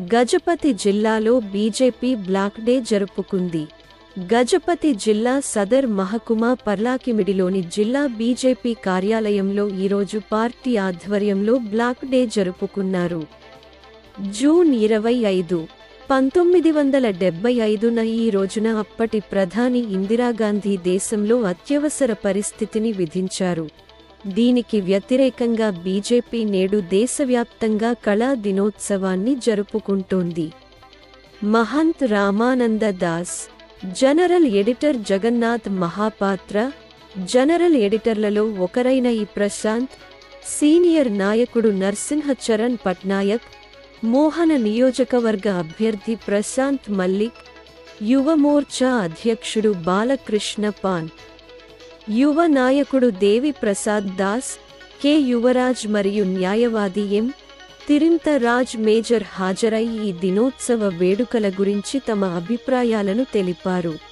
గజపతి జిల్లాలో BJP black day జరుపుకుంది. గజపతి జిల్లా సదర్ మహకుమా పర్లాకిమిడిలోని జిల్లా బీజేపీ కార్యాలయంలో ఈరోజు పార్టీ ఆధ్వర్యంలో బ్లాక్ డే జరుపుకున్నారు. జూన్ ఇరవై ఐదు పంతొమ్మిది వందల డెబ్బై ఐదున ఈ రోజున అప్పటి ప్రధాని ఇందిరాగాంధీ దేశంలో అత్యవసర పరిస్థితిని విధించారు. దీనికి వ్యతిరేకంగా బీజేపీ నేడు దేశవ్యాప్తంగా కళా దినోత్సవాన్ని జరుపుకుంటోంది. Mahant Ramananda Das general editor Jagannath Mahapatra general ఎడిటర్లలో ఒకరైన ఈ ప్రశాంత్ సీనియర్ నాయకుడు నర్సింహ చరణ్ పట్నాయక్ మోహన నియోజకవర్గ అభ్యర్థి ప్రశాంత్ మల్లిక్ యువమోర్చా అధ్యక్షుడు బాలకృష్ణ పాన్ యువ నాయకుడు దేవి ప్రసాద్ దాస్ కె. యువరాజ్ మరియు న్యాయవాది ఎం. తిరింత రాజ్ మేజర్ హాజరై ఈ దినోత్సవ వేడుకల గురించి తమ అభిప్రాయాలను తెలిపారు.